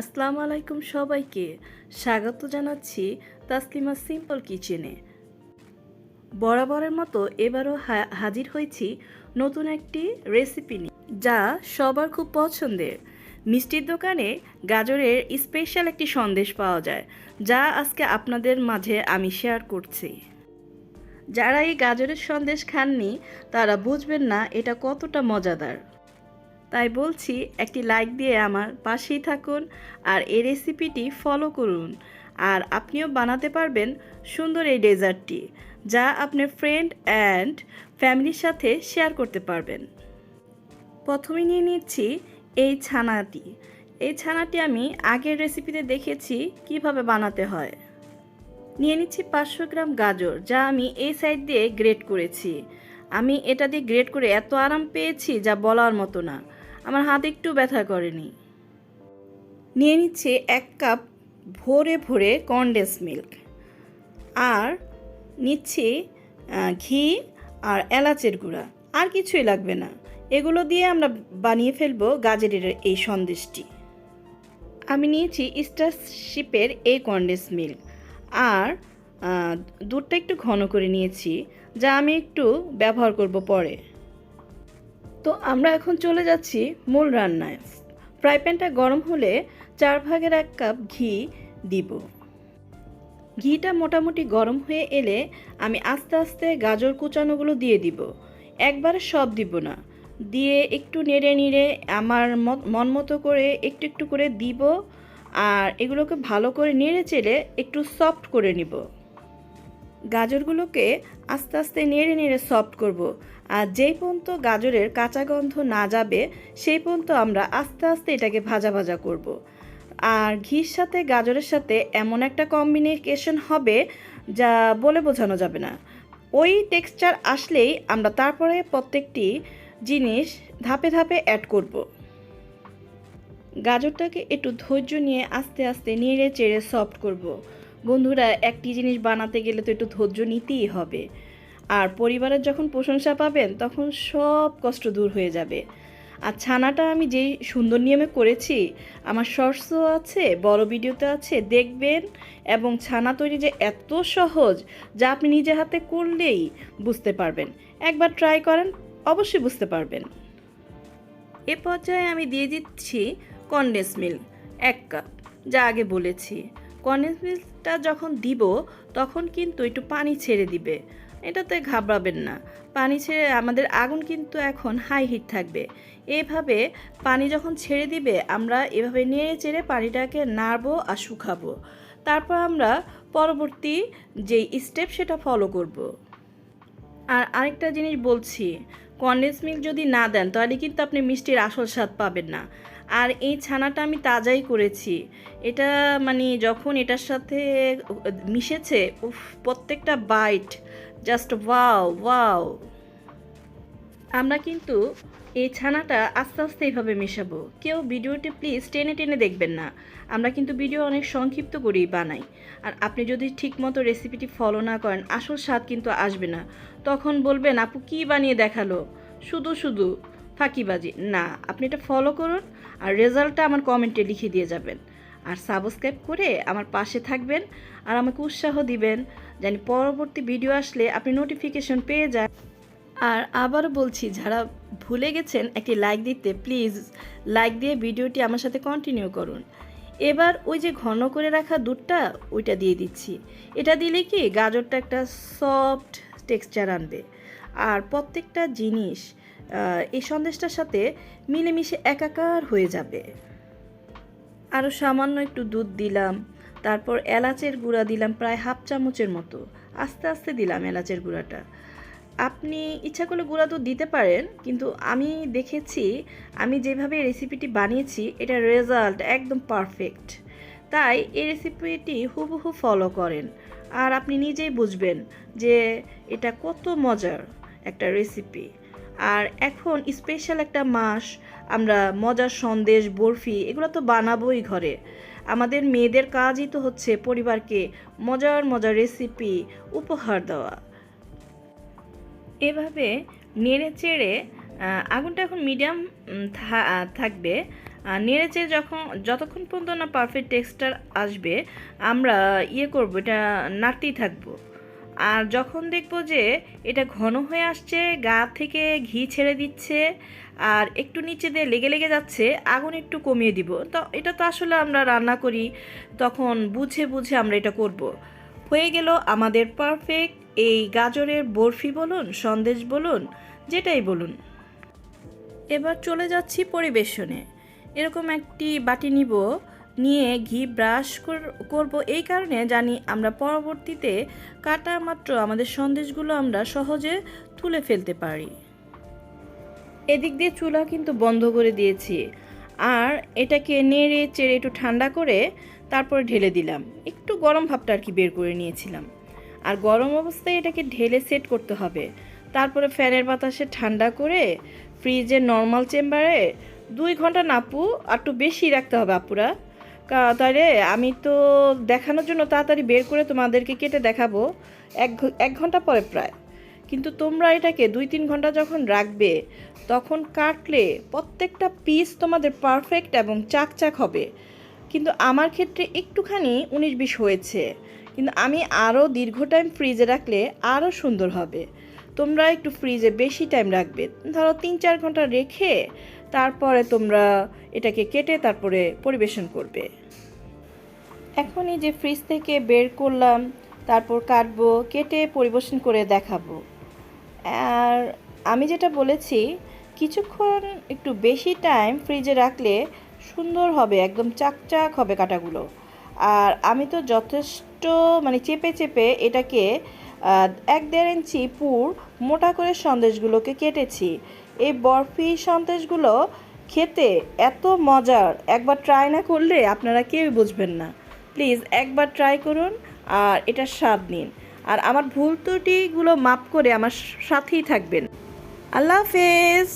আসসালামু আলাইকুম সবাইকে। স্বাগত জানাচ্ছি তাসলিমা সিম্পল কিচেনে। বরাবরের মতো এবারও হাজির হয়েছি নতুন একটি রেসিপি নিয়ে, যা সবার খুব পছন্দের। মিষ্টির দোকানে গাজরের স্পেশাল একটি সন্দেশ পাওয়া যায়, যা আজকে আপনাদের মাঝে আমি শেয়ার করছি। যারা এই গাজরের সন্দেশ খাননি, তারা বুঝবেন না এটা কতটা মজাদার। তাই বলছি একটি লাইক দিয়ে আমার পাশেই থাকুন আর এই রেসিপিটি ফলো করুন। আর আপনিও বানাতে পারবেন সুন্দর এই ডেজার্টটি, যা আপনার ফ্রেন্ড অ্যান্ড ফ্যামিলির সাথে শেয়ার করতে পারবেন। প্রথমে নিয়ে নিচ্ছি এই ছানাটি। এই ছানাটি আমি আগের রেসিপিতে দেখেছি কীভাবে বানাতে হয়। নিয়ে নিচ্ছি পাঁচশো গ্রাম গাজর, যা আমি এই সাইড দিয়ে গ্রেট করেছি। আমি এটা দিয়ে গ্রেট করে এত আরাম পেয়েছি যা বলার মতো না। আমার হাত একটু ব্যথা করেনি। নিয়ে নিচ্ছে এক কাপ ভরে ভরে কনডেন্স মিল্ক। আর নিচ্ছি ঘি আর এলাচের গুঁড়া। আর কিছুই লাগবে না। এগুলো দিয়ে আমরা বানিয়ে ফেলব গাজরের এই সন্দেশটি। আমি নিয়েছি স্টারশিপের এই কনডেন্স মিল্ক। আর দুধটা একটু ঘন করে নিয়েছি, যা আমি একটু ব্যবহার করব পরে। তো আমরা এখন চলে যাচ্ছি মূল রান্নায়। ফ্রাই প্যানটা গরম হলে চার ভাগের এক কাপ ঘি দিব। ঘিটা মোটামুটি গরম হয়ে এলে আমি আস্তে আস্তে গাজর কুচানোগুলো দিয়ে দিব। একবারে সব দিব না। দিয়ে একটু নেড়ে নেড়ে আমার মন মতো করে একটু একটু করে দিব। আর এগুলোকে ভালো করে নেড়ে চেড়ে একটু সফট করে নিব। গাজরগুলোকে আস্তে আস্তে নেড়ে নেড়ে সফট করব আর যেই পর্যন্ত গাজরের কাঁচা গন্ধ না যাবে, সেই পর্যন্ত আমরা আস্তে আস্তে এটাকে ভাজা ভাজা করব। আর ঘির সাথে গাজরের সাথে এমন একটা কম্বিনেশন হবে যা বলে বোঝানো যাবে না ওই টেক্সচার আসলেই আমরা তারপরে প্রত্যেকটি জিনিস ধাপে ধাপে অ্যাড করব। গাজরটাকে একটু ধৈর্য নিয়ে আস্তে আস্তে নেড়ে চেড়ে সফট করব। বন্ধুরা, একটি জিনিস বানাতে গেলে তো একটু ধৈর্য নিতেই হবে। আর পরিবারের যখন প্রশংসা পাবেন, তখন সব কষ্ট দূর হয়ে যাবে। আর ছানাটা আমি যেই সুন্দর নিয়মে করেছি, আমার শর্টসও আছে, বড় ভিডিওতে আছে, দেখবেন। এবং ছানা তৈরি যে এত সহজ, যা আপনি নিজে হাতে করলেই বুঝতে পারবেন। একবার ট্রাই করেন, অবশ্যই বুঝতে পারবেন। এ পর্যায়ে আমি দিয়ে দিচ্ছি কনডেন্স মিল্ক এক কাপ যা আগে বলেছি। কনডেন্স মিল্কটা যখন দিব, তখন কিন্তু একটু পানি ছেড়ে দিবে। এটাতে ঘাবড়াবেন না। পানি ছেড়ে, আমাদের আগুন কিন্তু এখন হাই হিট থাকবে। এভাবে পানি যখন ছেড়ে দিবে, আমরা এভাবে নেড়ে চেড়ে পানিটাকে নাড়বো আর শুকাবো। তারপর আমরা পরবর্তী যেই স্টেপ সেটা ফলো করব। আর আরেকটা জিনিস বলছি কনডেন্স মিল্ক যদি না দেন, তাহলে কিন্তু আপনি মিষ্টির আসল স্বাদ পাবেন না। আর এই ছানাটা আমি তাজাই করেছি। এটা মানে যখন এটার সাথে মিশেছে, উফ, প্রত্যেকটা বাইট জাস্ট ওয়াও ওয়াও আমরা কিন্তু এই ছানাটা আস্তে আস্তে এইভাবে মেশাবো। কেউ ভিডিওটি প্লিজ টেনে টেনে দেখবেন না। আমরা কিন্তু ভিডিও অনেক সংক্ষিপ্ত করেই বানাই। আর আপনি যদি ঠিকমতো রেসিপিটি ফলো না করেন, আসল স্বাদ কিন্তু আসবে না। তখন বলবেন, আপু, কী বানিয়ে দেখাল? শুধু শুধু। ফাঁকিবাজি। না, আপনি এটা ফলো করুন আর রেজাল্টটা আমার কমেন্টে লিখে দিয়ে যাবেন। আর সাবস্ক্রাইব করে আমার পাশে থাকবেন আর আমাকে উৎসাহ দিবেন জানি পরবর্তী ভিডিও আসলে আপনি নোটিফিকেশন পেয়ে যান। আর আবারও বলছি, যারা ভুলে গেছেন একটি লাইক দিতে প্লিজ লাইক দিয়ে ভিডিওটি আমার সাথে কন্টিনিউ করুন। এবার ওই যে ঘন করে রাখা দুধটা, ওইটা দিয়ে দিচ্ছি। এটা দিলে কি গাজরটা একটা সফট টেক্সচার আনবে। আর প্রত্যেকটা জিনিস এই সন্দেশটার সাথে মিলেমিশে একাকার হয়ে যাবে। আরও সামান্য একটু দুধ দিলাম, তারপর এলাচের গুঁড়া দিলাম প্রায় হাফ চামচের মতো। আস্তে আস্তে দিলাম এলাচের গুঁড়াটা। আপনি ইচ্ছা করলে গুঁড়া দুধ দিতে পারেন, কিন্তু আমি দেখেছি, আমি যেভাবে রেসিপিটি বানিয়েছি, এটার রেজাল্ট একদম পারফেক্ট। তাই এই রেসিপিটি হুবহু ফলো করেন। আর আপনি নিজেই বুঝবেন যে এটা কত মজার একটা রেসিপি। আর এখন স্পেশাল একটা মাস, আমরা মজার সন্দেশ, বরফি, এগুলো তো বানাবোই ঘরে। আমাদের মেয়েদের কাজই তো হচ্ছে পরিবারকে মজার মজার রেসিপি উপহার দেওয়া। এভাবে নেড়ে চেড়ে আগুনটা এখন মিডিয়াম থাকবে। আর নেড়েচে যখন, যতক্ষণ পর্যন্ত না পারফেক্ট টেক্সচার আসবে, আমরা ইয়ে করব, এটা নাড়তেই থাকব। আর যখন দেখব যে এটা ঘন হয়ে আসছে, গা থেকে ঘি ছেড়ে দিচ্ছে, আর একটু নিচে দিয়ে লেগে লেগে যাচ্ছে, আগুন একটু কমিয়ে দিব। তো এটা তো আসলে আমরা রান্না করি, তখন বুঝে বুঝে আমরা এটা করব। হয়ে গেল আমাদের পারফেক্ট এই গাজরের বরফি বলুন, সন্দেশ বলুন, যেটাই বলুন। এবার চলে যাচ্ছি পরিবেশনে। এরকম একটি বাটি নিব। নিয়ে ঘি ব্রাশ করব। এই কারণে জানি আমরা পরবর্তীতে কাটা মাত্র আমাদের সন্দেশগুলো আমরা সহজে তুলে ফেলতে পারি। এদিক দিয়ে চুলা কিন্তু বন্ধ করে দিয়েছি। আর এটাকে নেড়ে চেড়ে একটু ঠান্ডা করে তারপরে ঢেলে দিলাম। একটু গরম ভাবটা আর কি বের করে নিয়েছিলাম। আর গরম অবস্থায় এটাকে ঢেলে সেট করতে হবে। তারপরে ফ্যানের বাতাসে ঠান্ডা করে ফ্রিজের নর্মাল চেম্বারে দুই ঘণ্টা নাপু, আর একটু বেশি রাখতে হবে আপুরা। তাহলে আমি তো দেখানোর জন্য তাড়াতাড়ি বের করে তোমাদেরকে কেটে দেখাবো। এক এক ঘণ্টা পরে প্রায়। কিন্তু তোমরা এটাকে দুই তিন ঘণ্টা যখন রাখবে, তখন কাটলে প্রত্যেকটা পিস তোমাদের পারফেক্ট এবং চাকচাক হবে। কিন্তু আমার ক্ষেত্রে একটুখানি উনিশ বিশ হয়েছে। কিন্তু আমি আরও দীর্ঘ টাইম ফ্রিজে রাখলে আরও সুন্দর হবে। তোমরা একটু ফ্রিজে বেশি টাইম রাখবে। ধরো তিন চার ঘণ্টা রেখে তারপরে তোমরা এটাকে কেটে তারপরে পরিবেশন করবে। এখনই যে ফ্রিজ থেকে বের করলাম, তারপর কাটবো, কেটে পরিবেশন করে দেখাবো। আর আমি যেটা বলেছি, কিছুক্ষণ একটু বেশি টাইম ফ্রিজে রাখলে সুন্দর হবে, একদম চাকচাক হবে কাটাগুলো। আর আমি তো যথেষ্ট মানে চেপে চেপে এটাকে এক দেড় ইঞ্চি পুর মোটা করে সন্দেশগুলোকে কেটেছি। এই বরফি সন্দেশগুলো খেতে এত মজার। একবার ট্রাই না করলে আপনারা কেউ বুঝবেন না। প্লিজ একবার ট্রাই করুন আর এটা স্বাদ নিন। আর আমার ভুল ত্রুটিগুলো মাপ করে আমার সাথেই থাকবেন। আল্লাহ হাফেজ।